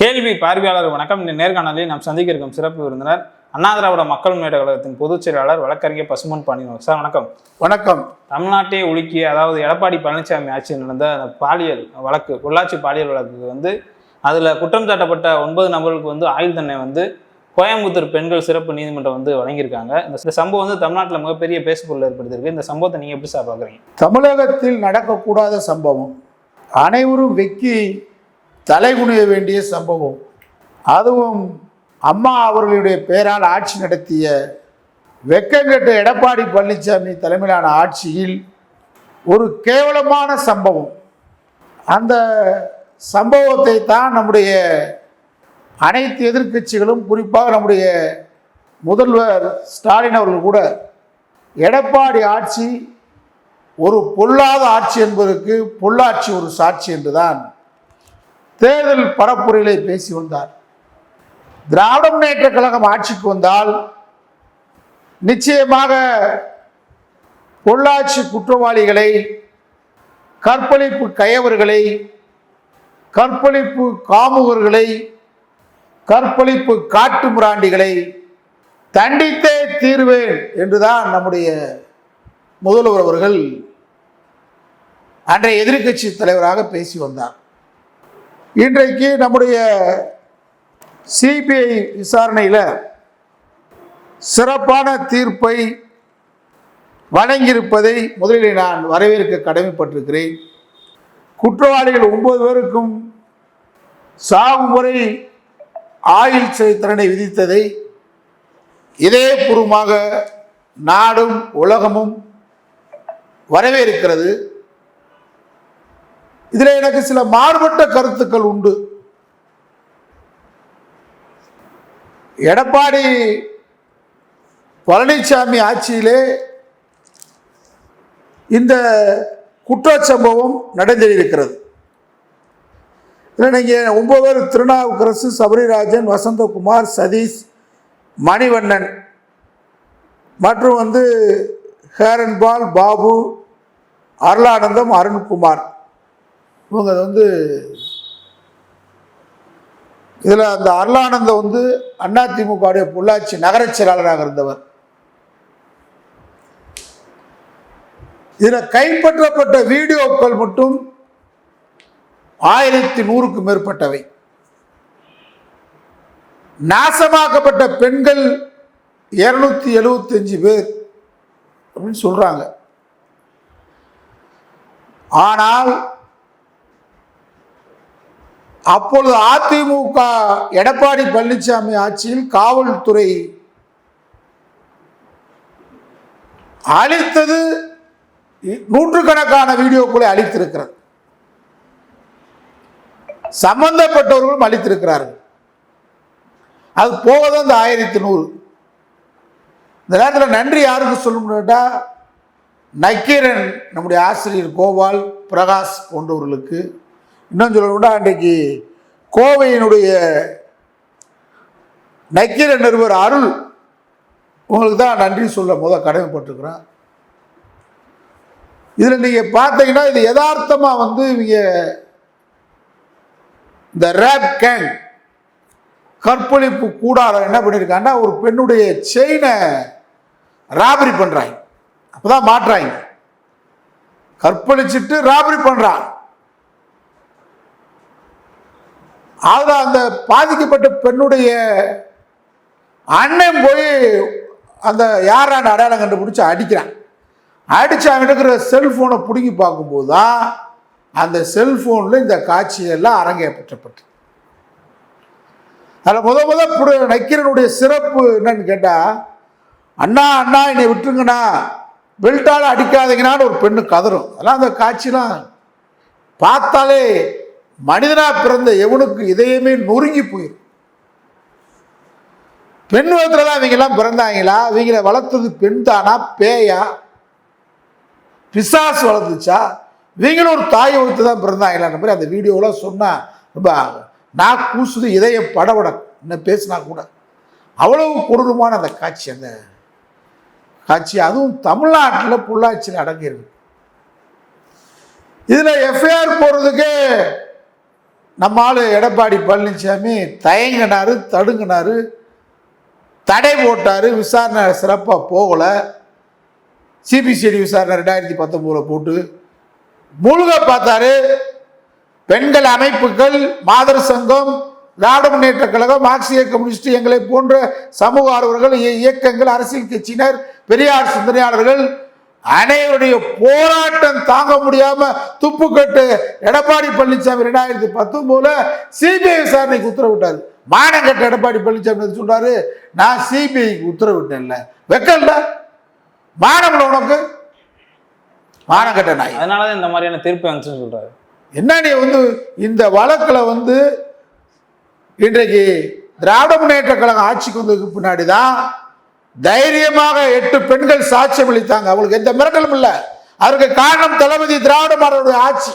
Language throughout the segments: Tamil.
கேள்வி பார்வையாளர் வணக்கம். இந்த நேர்காணலில் நாம் சந்திக்க இருக்கும் சிறப்பு விருந்தினர் அண்ணா திராவிட மக்கள் முன்னேற்ற கழகத்தின் பொதுச் செயலாளர் வழக்கறிஞர் பசுமன் பாண்டியன் சார் வணக்கம். வணக்கம். தமிழ்நாட்டை உலுக்கிய அதாவது எடப்பாடி பழனிசாமி ஆட்சியில் நடந்த அந்த பாலியல் வழக்கு பொள்ளாச்சி பாலியல் வழக்குக்கு வந்து அதில் குற்றம் சாட்டப்பட்ட ஒன்பது நபர்களுக்கு வந்து ஆயுள் தண்டனை வந்து கோயம்புத்தூர் பெண்கள் சிறப்பு நீதிமன்றம் வந்து வழங்கியிருக்காங்க. இந்த சம்பவம் வந்து தமிழ்நாட்டில் மிகப்பெரிய பேசுபொருள் ஏற்படுத்தியிருக்கு. இந்த சம்பவத்தை நீங்கள் எப்படி சார் பார்க்குறீங்க தமிழகத்தில் நடக்கக்கூடாத சம்பவம். அனைவரும் வெக்கி தலைகுனிய வேண்டிய சம்பவம். அதுவும் அம்மா அவர்களுடைய பெயரால் ஆட்சி நடத்திய வெக்கங்கெட்ட எடப்பாடி பழனிசாமி தலைமையிலான ஆட்சியில் ஒரு கேவலமான சம்பவம். அந்த சம்பவத்தை தான் நம்முடைய அனைத்து எதிர்க்கட்சிகளும் குறிப்பாக நம்முடைய முதல்வர் ஸ்டாலின் அவர்கள் கூட எடப்பாடி ஆட்சி ஒரு பொல்லாத ஆட்சி என்பதற்கு பொள்ளாட்சி ஒரு சாட்சி என்றுதான் தேர்தல் பரப்புரையிலே பேசி வந்தார். திராவிட முன்னேற்ற கழகம் ஆட்சிக்கு வந்தால் நிச்சயமாக பொள்ளாச்சி குற்றவாளிகளை கற்பழிப்பு கயவர்களை கற்பழிப்பு காமுகர்களை கற்பழிப்பு காட்டு முராண்டிகளை தண்டித்தே தீர்வேன் என்றுதான் நம்முடைய முதல்வர் அவர்கள் அன்றைய எதிர்க்கட்சி தலைவராக பேசி வந்தார். இன்றைக்கு நம்முடைய சிபிஐ விசாரணையில் சிறப்பான தீர்ப்பை வழங்கியிருப்பதை முதலில் நான் வரவேற்க கடமைப்பட்டிருக்கிறேன். குற்றவாளிகள் ஒன்பது பேருக்கும் சாவு முறை ஆயுள் சிறை தண்டனை விதித்ததை இதயபூர்வமாக நாடும் உலகமும் வரவேற்கிறது. இதில் எனக்கு சில மாறுபட்ட கருத்துக்கள் உண்டு. எடப்பாடி பழனிசாமி ஆட்சியிலே இந்த குற்றச்சம்பவம் நடந்திருக்கிறது இதில் நீங்கள் ஒன்பது பேர் திருநாவுக்கரசு சபரிராஜன் வசந்தகுமார் சதீஷ் மணிவண்ணன் மற்றும் வந்து ஹேரன்பால் பாபு அருளானந்தம் அருண்குமார். இவங்க வந்து இதில் அந்த அருளானந்த வந்து அதிமுகவுடைய பொள்ளாச்சி நகரச் செயலாளராக இருந்தவர். இதில் கைப்பற்றப்பட்ட வீடியோக்கள் மட்டும் ஆயிரத்தி நூறுக்கும் மேற்பட்டவை. நாசமாக்கப்பட்ட பெண்கள் இருநூத்தி எழுபத்தஞ்சு பேர் அப்படின்னு சொல்றாங்க. ஆனால் அப்பொழுது அதிமுக எடப்பாடி பழனிசாமி ஆட்சியில் காவல்துறை அழித்தது. நூற்றுக்கணக்கான வீடியோக்களை அழித்திருக்கிறது. சம்பந்தப்பட்டவர்களும் அளித்திருக்கிறார்கள் அது போக தான் இந்த ஆயிரத்தி நூறு. இந்த நேரத்தில் நன்றி யாருக்கு சொல்லணும்னுட்டா நக்கீரன் நம்முடைய ஆசிரியர் கோபால் பிரகாஷ் போன்றவர்களுக்கு இன்னும் சொல்லணும்னா அன்றைக்கு கோவையினுடைய நக்கீரன் நிறுவர் அருள் உங்களுக்கு தான் நன்றி சொல்ல முத கடமைப்பட்டிருக்கிறேன் இதில் நீங்கள் பார்த்தீங்கன்னா இது யதார்த்தமாக வந்து இவங்க இந்த ரேப் கேங் கற்பழிப்பு கூடாரம் என்ன பண்ணியிருக்காங்கன்னா ஒரு பெண்ணுடைய செயினை ராபரி பண்ணுறாங்க அப்போ தான் மாட்டுறாங்க கற்பழிச்சிட்டு ராபரி பண்ணுறான் அதில் அந்த பாதிக்கப்பட்ட பெண்ணுடைய அண்ணன் போய் அந்த யாரான அடையாளம் கண்டுபிடிச்சி அடிக்கிறான். அடித்து அவன் இருக்கிற செல்ஃபோனை பிடுங்கி பார்க்கும்போது தான் அந்த செல்ஃபோனில் இந்த காட்சியெல்லாம் அரங்கேற்றப்பட்டு அதில் முத முத புடு- நக்கீரனுடைய சிறப்பு என்னன்னு கேட்டால் அண்ணா அண்ணா என்னை விட்டுருங்கண்ணா. பெல்ட்டால் அடிக்காதீங்கன்னான்னு ஒரு பெண்ணு கதறும். அதெல்லாம் அந்த காட்சிலாம் பார்த்தாலே மனிதனாக பிறந்த எவனுக்கு இதயமே நொறுங்கி போயிடும் பெண் விதத்தில் தான் இவங்கெல்லாம் பிறந்தாங்களா? இவங்களை வளர்த்தது பெண் தானா? பேயா? பிசாசு வளர்த்துச்சா? இவங்களும் ஒரு தாய் வகுத்து தான் பிறந்தாங்களான்ற மாதிரி அந்த வீடியோவில் சொன்னால் ரொம்ப நான் கூசுது இதயம் படபட என்ன பேசினா கூட. அவ்வளவு கொடூரமான அந்த காட்சி அந்த காட்சி. அதுவும் தமிழ்நாட்டில் பொள்ளாச்சியில் அடங்கியிருக்கு. இதில் எஃப்ஐஆர் போடுறதுக்கு நம்ம ஆள் எடப்பாடி பழனிசாமி தயங்கினாரு தடுங்கினார் தடை போட்டார் விசாரணை சிறப்பாக போகலை. சிபிசிடி விசாரணை ரெண்டாயிரத்தி பத்தொம்போதில் போட்டு முழுக பார்த்தாரு. பெண்கள் அமைப்புகள் மாதர் சங்கம் திராவிட முன்னேற்ற கழகம் மார்க்சிய கம்யூனிஸ்ட் எங்களை போன்ற சமூக ஆர்வலர்கள் இயக்கங்கள் அரசியல் கட்சியினர் பெரியார் சிந்தனையாளர்கள் அனைவருடைய போராட்டம் தாங்க முடியாம துப்புக்கட்டு எடப்பாடி பழனிசாமி ரெண்டாயிரத்தி பத்தொன்பதுல சிபிஐ விசாரணைக்கு உத்தரவிட்டார். மானங்கட்ட எடப்பாடி பழனிசாமி சொல்றாரு நான் சிபிஐக்கு உத்தரவிட்டேன்ல. வெக்கல்ல மானம்ல உனக்கு? மானங்கட்ட நாய். அதனாலதான் இந்த மாதிரியான தீர்ப்பு வந்துச்சுன்னு சொல்றாரு. என்ன நீ வந்து இந்த வழக்கில் வந்து இன்றைக்கு திராவிட முன்னேற்ற கழகம் ஆட்சிக்கு வந்ததுக்கு பின்னாடி தான் தைரியமாக எட்டு பெண்கள் சாட்சியம் அளித்தாங்க. அவங்களுக்கு எந்த மிரட்டலும் இல்லை. அதற்கு காரணம் தளபதி திராவிட மாடலுடைய ஆட்சி.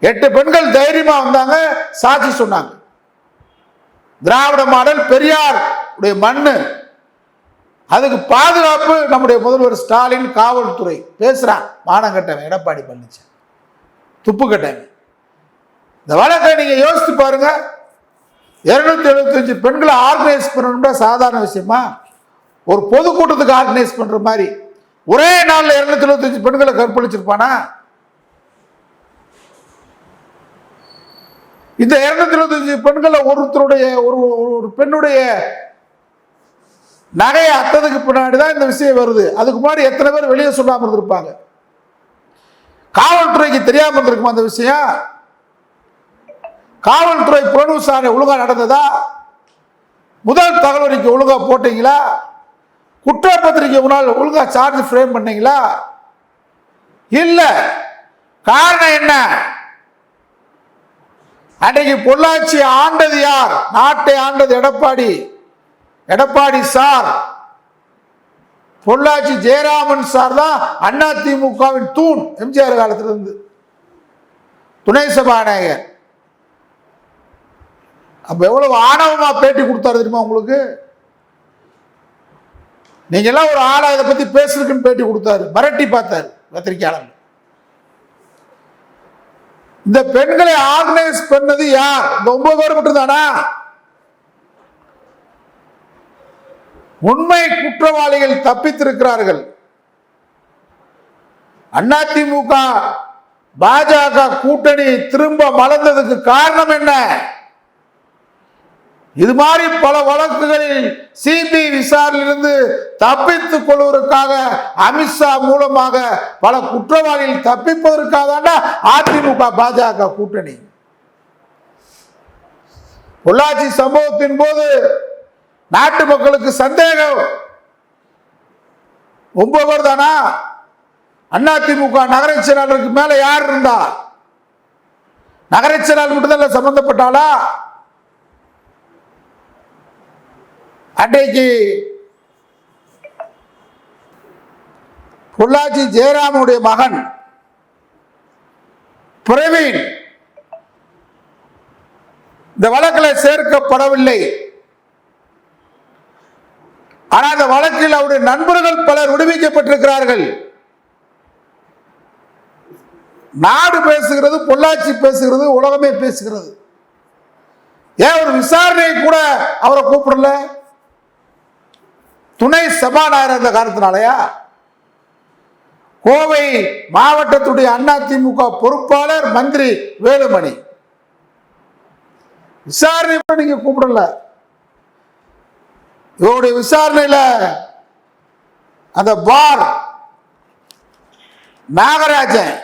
எட்டு பெண்கள் தைரியமா வந்தாங்க சாட்சி சொன்னாங்க. திராவிட மாடல் பெரியார் உடைய மண்ணு. அதுக்கு பாதுகாப்பு நம்முடைய முதல்வர் ஸ்டாலின் காவல்துறை பேசுறான் மானங்கட்டவன் எடப்பாடி பழனிசாமி துப்பு கட்டவன். இந்த வழக்கை நீங்க யோசித்து பாருங்க. இருநூத்தி எழுபத்தஞ்சு பெண்களை ஆர்கனைஸ் பண்ணணும்னா சாதாரண விஷயமா? ஒரு பொதுக்கூட்டத்துக்கு ஆர்கனைஸ் பண்ற மாதிரி. ஒரே நாளில் இருநூத்தி எழுபத்தஞ்சு பெண்களை கற்பழிச்சிருப்பானா? இந்த இருநூத்தி எழுபத்தஞ்சு பெண்களை ஒருத்தருடைய ஒரு ஒரு- பெண்ணுடைய நகையை அத்ததுக்கு பின்னாடி தான் இந்த விஷயம் வருது. அதுக்கு முன்னாடி எத்தனை பேர் வெளியே சொல்லாமல் இருந்திருப்பாங்க? காவல்துறைக்கு தெரியாமல் இருந்திருக்குமா அந்த விஷயம்? காவல்துறை புலன் விசாரணை ஒழுங்கா நடந்ததா? முதல் தகவலுக்கு ஒழுங்கா போட்டீங்களா? குற்றப்பத்திரிக்கை முன்னால் ஒழுங்காக சார்ஜ் ஃப்ரேம் பண்ணீங்களா? இல்லை. காரணம் என்ன? அன்றைக்கு பொள்ளாச்சி ஆண்டது யார்? நாட்டை ஆண்டது எடப்பாடி. எடப்பாடி சார். பொள்ளாச்சி ஜெயராமன் சார் தான் அண்ணா திமுகவின் தூண் எம்ஜிஆர் காலத்திலிருந்து. துணை சபாநாயகர். அப்போ எவ்வளவு ஆணவமாக பேட்டி கொடுத்தாரு தெரியுமா உங்களுக்கு? நீங்க எல்லாம் ஒரு ஆளை இதை பத்தி பேசுறதுக்குன்னு பேட்டி கொடுத்தாரு. மிரட்டி பார்த்தாரு பத்திரிகையாளர். இந்த பெண்களை ஆர்கனைஸ் பண்ணது யார்? இந்த ஒன்பது பேர் மட்டும் தானா உண்மை குற்றவாளிகள் தப்பித்திருக்கிறார்கள். அதிமுக பாஜக கூட்டணி திரும்ப மலர்ந்ததுக்கு காரணம் என்ன? இது மாதிரி பல வழக்குகளில் சிபிஐ விசாரணையிலிருந்து தப்பித்துக் கொள்வதற்காக அமித்ஷா மூலமாக பல குற்றவாளிகள் தப்பிப்பதற்காக அதிமுக பாஜக கூட்டணி. பொள்ளாச்சி சம்பவத்தின் போது நாட்டு மக்களுக்கு சந்தேகம். ஒன்பவர் பேர் தானா? அதிமுக நகர செயலாளருக்கு மேல யார் இருந்தா? நகர செயலாளர் மட்டும்தான் சம்பந்தப்பட்டாளா அன்றைக்கு பொள்ளாச்சி ஜெயராமனுடைய மகன் பிரவீன் இந்த வழக்கில் சேர்க்கப்படவில்லை. ஆனால் அந்த வழக்கில் அவருடைய நண்பர்கள் பலர் விடுவிக்கப்பட்டிருக்கிறார்கள். நாடு பேசுகிறது பொள்ளாச்சி பேசுகிறது உலகமே பேசுகிறது. ஏன் ஒரு விசாரணை கூட அவரை கூப்பிடல? துணை சபாநாயகர் அந்த காரணத்தினாலயா? கோவை மாவட்டத்துடைய அதிமுக பொறுப்பாளர் மந்திரி வேலுமணி. விசாரணை கூட நீங்க கூப்பிடல. இவருடைய விசாரணையில அந்த பார் நாகராஜன்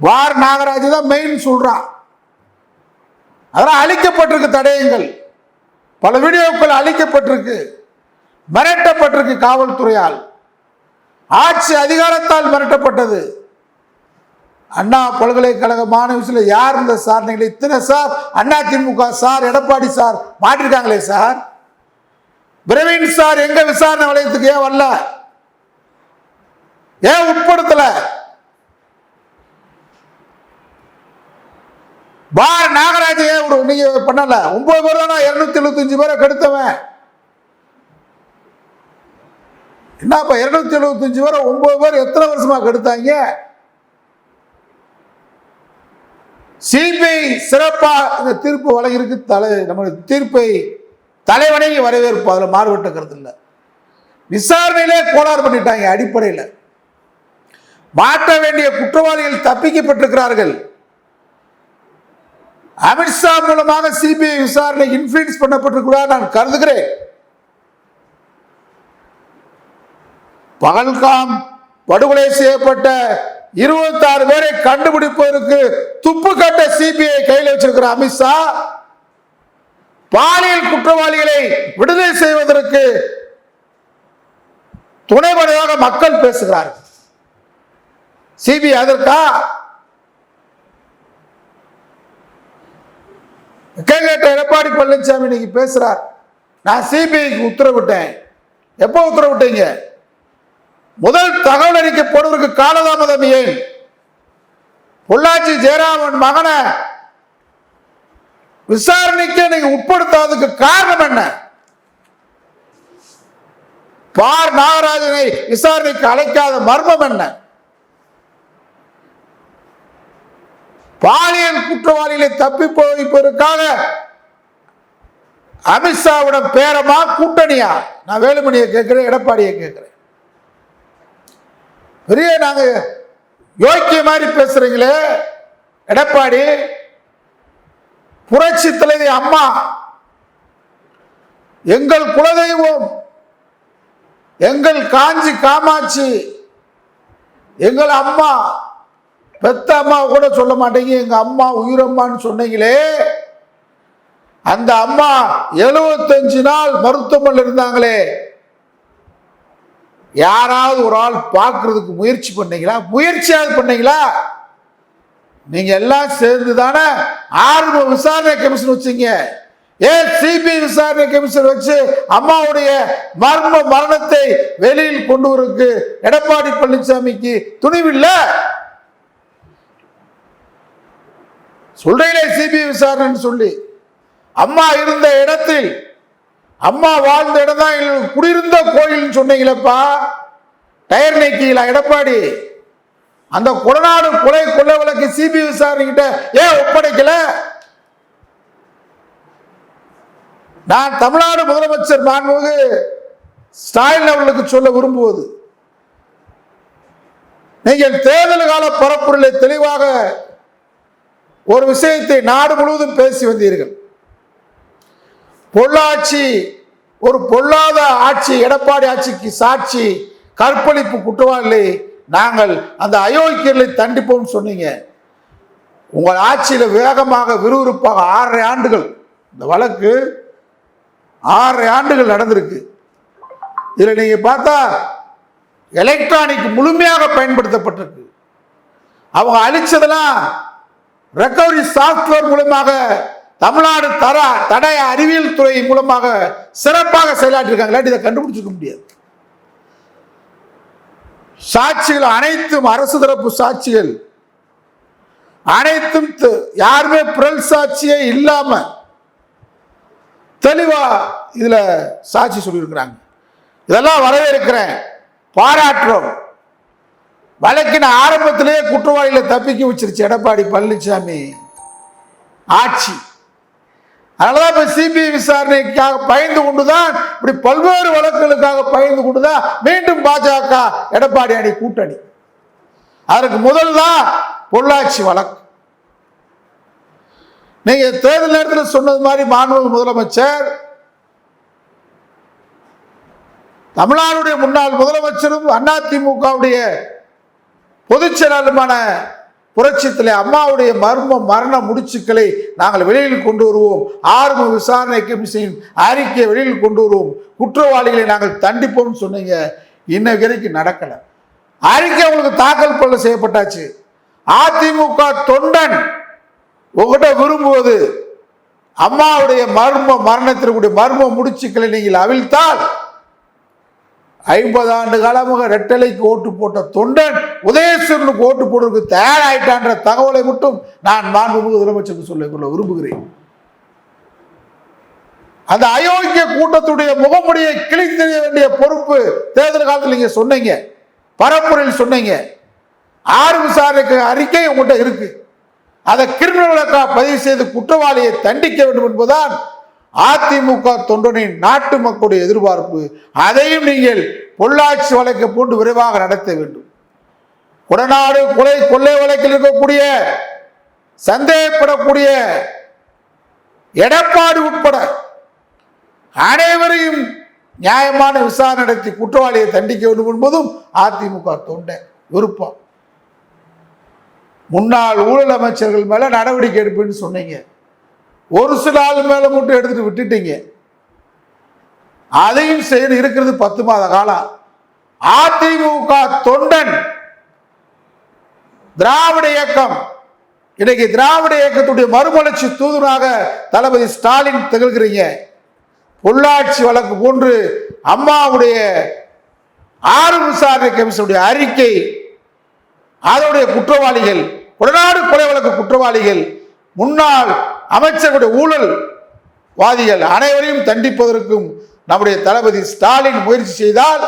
பார் நாகராஜன் தான் மெயின் சொல்றான். அதெல்லாம் அழிக்கப்பட்டிருக்கு தடயங்கள். பல வீடியோக்கள் அழிக்கப்பட்டிருக்கு மிரட்டப்பட்டிருக்கு காவல்துறையால். ஆட்சி அதிகாரத்தால் மிரட்டப்பட்டது. அண்ணா பல்கலைக்கழக மாணவியில் யார் இந்த சாரணைகள் இத்தனை sir? Anna DMK sir Edappadi sir மாட்டிருக்காங்களே sir? Praveen sir எங்க விசாரணை வளையத்துக்கு ஏன் வரல? ஏன் உட்படுத்தலை? பார் நாகராஜ் ஒரு நீங்க பண்ணல. ஒன்பது பேர் தானா? இருநூத்தி எழுபத்தஞ்சு பேரை கெடுத்தவன். என்னப்பா இருநூத்தி எழுபத்தஞ்சு பேரை ஒன்பது பேர் எத்தனை வருஷமா கெடுத்தாங்க? சிபிஐ சிறப்பாக இந்த தீர்ப்பு வழங்கியிருக்கு. தலை நம்ம தீர்ப்பை தலைவணங்கி வரவேற்பு. அதில் மாறுபட்ட கருத்து இல்லை. விசாரணையிலே கோளாறு பண்ணிட்டாங்க அடிப்படையில். மாற்ற வேண்டிய குற்றவாளிகள் தப்பிக்கப்பட்டிருக்கிறார்கள். அமித்ஷா மூலமாக சிபிஐ விசாரணை இன்ஃபுளுன்ஸ் பண்ணப்பட்டிருக்கிறார் நான் கருதுகிறேன். பகல்காம் படுகொலை செய்யப்பட்ட இருபத்தாறு பேரை கண்டுபிடிப்பதற்கு துப்பு கட்ட சிபிஐ கையில் வச்சிருக்கிற அமித்ஷா பாலியல் குற்றவாளிகளை விடுதலை செய்வதற்கு துணைமனையாக மக்கள் பேசுகிறார்கள். சிபிஐ அதற்கா? கேட்ட எடப்பாடி பழனிசாமி இன்னைக்கு பேசுறார். நான் சிபிஐக்கு உத்தரவிட்டேன். எப்போ உத்தரவிட்டீங்க? முதல் தகவல் அறிக்கை போடுவதற்கு காலதாமதம் ஏன்? பொள்ளாச்சி ஜெயராமன் மகனை விசாரணைக்கு நீங்க உட்படுத்தாததுக்கு காரணம் என்ன? பார் நாகராஜனை விசாரணைக்கு அழைக்காத மர்மம் என்ன? பாலியல் குற்றவாளிகளை தப்பி வைப்பதற்காக அமித்ஷாவிடம் பேரமா கூட்டணியா? நான் வேலுமணியை கேட்கிறேன் எடப்பாடியை கேட்கிறேன். பெரிய நாங்க யோக்கிய மாதிரி பேசுறீங்களே எடப்பாடி. புரட்சி தலைவி அம்மா. எங்கள் குலதெய்வம். எங்கள் காஞ்சி காமாட்சி. எங்கள் அம்மா. பெத்த அம்மா கூட சொல்ல மாட்டேங்க. எங்க அம்மா உயிரம்மான்னு சொன்னீங்களே. அந்த அம்மா எழுபத்தஞ்சு நாள் மருத்துவமனையில் இருந்தாங்களே. யாராவது ஒரு ஆள் பார்க்கறதுக்கு முயற்சி பண்ணீங்களா? முயற்சியாவது பண்ணீங்களா? நீங்க எல்லாம் சேர்ந்து தானே ஆரம்ப விசாரணை கமிஷன் வச்சீங்க. ஏன் சிபிஐ விசாரணை கமிஷன் வச்சு அம்மாவுடைய மர்ம மரணத்தை வெளியில் கொண்டு வரக்கு எடப்பாடி பழனிசாமிக்கு துணிவில்லை? சொல்றீங்களே சிபிஐ விசாரணைன்னு சொல்லி. அம்மா இருந்த இடத்தில் அம்மா வாழ்ந்த இடம் தான் எங்களுக்கு குடியிருந்த கோயில்னு சொன்னீங்களப்பா. டயர் நீக்கிங்களா எடப்பாடி? அந்த கொடநாடு கொலை கொள்ளை வழக்கு சிபிஐ விசாரணைகிட்ட ஏன் ஒப்படைக்கல? நான் தமிழ்நாடு முதலமைச்சர் மாண்புமிகு ஸ்டாலின் அவர்களுக்கு சொல்ல விரும்புவது நீங்கள் தேர்தல் கால பரப்புரையிலே தெளிவாக ஒரு விஷயத்தை நாடு முழுவதும் பேசி வந்தீர்கள். பொள்ளாச்சி ஒரு பொல்லாத ஆட்சி எடப்பாடி ஆட்சிக்கு சாட்சி கற்பழிப்பு குற்றவாளி நாங்கள் அந்த அயோக்கியர்களை தண்டிப்போம் சொன்னீங்க. உங்கள் ஆட்சியில் வேகமாக விறுவிறுப்பாக ஆறரை ஆண்டுகள் இந்த வழக்கு ஆறரை ஆண்டுகள் நடந்திருக்கு. இதில் நீங்கள் பார்த்தா எலக்ட்ரானிக் முழுமையாக பயன்படுத்தப்பட்டிருக்கு. அவங்க அழிச்சதெல்லாம் ரெக்கவரி சாஃப்ட்வேர் மூலமாக தமிழ்நாடு தர தடய அறிவியல் துறை மூலமாக சிறப்பாக செயலாற்றிருக்காங்க. இல்லாட்டி இதை கண்டுபிடிச்சிக்க முடியாது. சாட்சிகள் அனைத்தும் அரசு தரப்பு சாட்சிகள். அனைத்தும் யாருமே பிறல் சாட்சியே இல்லாம தெளிவா இதுல சாட்சி சொல்லியிருக்கிறாங்க. இதெல்லாம் வரவேற்கிறேன். பாராட்டுறோம். வழக்கின் ஆரம்பத்திலேயே குற்றவாளிகளை தப்பிக்க வச்சிருச்சு எடப்பாடி பழனிசாமி. ஆட்சி. அதனாலதான் இப்ப சிபிஐ விசாரணைக்காக பயந்து கொண்டுதான் இப்படி பல்வேறு வழக்குகளுக்காக பயந்து கொண்டுதான் மீண்டும் பாஜக எடப்பாடி அணி கூட்டணி. அதற்கு முதல் தான் பொள்ளாச்சி வழக்கு. நீங்க தேர்தல் நேரத்தில் சொன்னது மாதிரி மாண்புமிகு முதலமைச்சர் தமிழ்நாடுடைய முன்னாள் முதலமைச்சரும் அதிமுகவுடைய பொதுச் செயலாளருமான அம்மாவுடைய மர்ம மரண முடிச்சுக்களை நாங்கள் வெளியில் கொண்டு வருவோம். ஆர்வ விசாரணை கமிஷனின் அறிக்கையை வெளியில் கொண்டு வருவோம். குற்றவாளிகளை நாங்கள் தண்டிப்போம்னு சொன்னீங்க. இன்ன வரைக்கும் நடக்கலை. அறிக்கை உங்களுக்கு தாக்கல் பண்ண செய்யப்பட்டாச்சு. அதிமுக தொண்டன் உங்ககிட்ட விரும்புவது அம்மாவுடைய மர்ம மரணத்திற்குடைய மர்ம முடிச்சுக்களை நீங்கள் அவிழ்த்தால் ஐம்பது ஆண்டு காலமாக ரெட்டலைக்கு ஓட்டு போட்ட தொண்டன் உதயசூரனுக்கு ஓட்டு போடுறதுக்கு தயாராயிட்டான்ற தகவலை மட்டும் நான் மாண்புமிகு முதலமைச்சருக்கு சொல்லிக்கொள்ள விரும்புகிறேன். அந்த அயோக்கிய கூட்டத்துடைய முகமுடியை கிழித்தெறிய வேண்டிய பொறுப்பு தேர்தல் காலத்தில் நீங்க சொன்னீங்க. பரப்புரையில் சொன்னீங்க. ஆறு விசாரணைக்கு அறிக்கை உங்கள்கிட்ட இருக்கு. அதை கிரிமினல் வழக்காக பதிவு செய்து குற்றவாளியை தண்டிக்க வேண்டும் என்பதுதான் அதிமுக தொண்டனின் நாட்டு மக்களுடைய எதிர்பார்ப்பு அதையும் நீங்கள் பொள்ளாச்சி வழக்கை போன்று விரைவாக நடத்த வேண்டும். குடநாடு கொலை கொள்ளை வழக்கில் இருக்கக்கூடிய சந்தேகப்படக்கூடிய எடப்பாடு உட்பட அனைவரையும் நியாயமான விசாரணை நடத்தி குற்றவாளியை தண்டிக்க வேண்டும் என்பதும் அதிமுக தொண்டை விருப்பம். முன்னாள் ஊழல் அமைச்சர்கள் மேல நடவடிக்கை எடுப்புன்னு சொன்னீங்க. ஒரு சில ஆள் மேல மட்டும் எடுத்துட்டு விட்டுட்டீங்க. அதையும் செய்யணும். இருக்கிறது பத்து மாத காலம். அதிமுக தொண்டன். திராவிட இயக்கம். இன்னைக்கு திராவிட இயக்கத்துடைய மறுமலர்ச்சி தூதுனாக தளபதி ஸ்டாலின் திகழ்கிறீங்க. பொள்ளாட்சி வழக்கு போன்று அம்மாவுடைய ஆறு விசாரணை கமிஷனுடைய அறிக்கை அதனுடைய குற்றவாளிகள் உடனாடு கொலை வழக்கு குற்றவாளிகள் முன்னாள் அமைச்சர்களுடைய ஊழல் வாதிகள் அனைவரையும் தண்டிப்பதற்கும் நம்முடைய தளபதி ஸ்டாலின் முயற்சி செய்தால்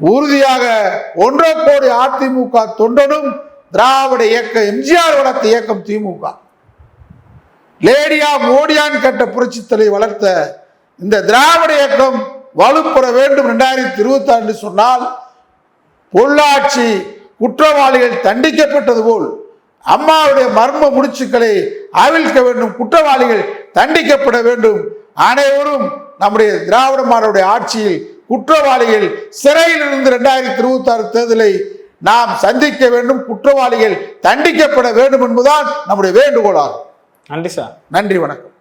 உறுதியாக ஒன்றரை கோடி அதிமுக தொண்டனும் திராவிட இயக்க எம்ஜிஆர் வளர்த்த இயக்கம் திமுக. லேடியா மோடியான் கட்ட புரட்சித்தலை வளர்த்த இந்த திராவிட இயக்கம் வலுப்பெற வேண்டும் ரெண்டாயிரத்தி இருபத்தி ஆண்டு சொன்னால் பொள்ளாட்சி குற்றவாளிகள் தண்டிக்கப்பட்டது போல் அம்மாவுடைய மர்ம முடிச்சுக்களை அவிழ்க்க வேண்டும் குற்றவாளிகள் தண்டிக்கப்பட வேண்டும். அனைவரும் நம்முடைய திராவிட மாடலுடைய ஆட்சியில் குற்றவாளிகள் சிறையில் இருந்து ரெண்டாயிரத்தி இருபத்தி ஆறு தேர்தலை நாம் சந்திக்க வேண்டும் குற்றவாளிகள் தண்டிக்கப்பட வேண்டும் என்பதுதான் நம்முடைய வேண்டுகோளாகும். நன்றி சார். நன்றி வணக்கம்.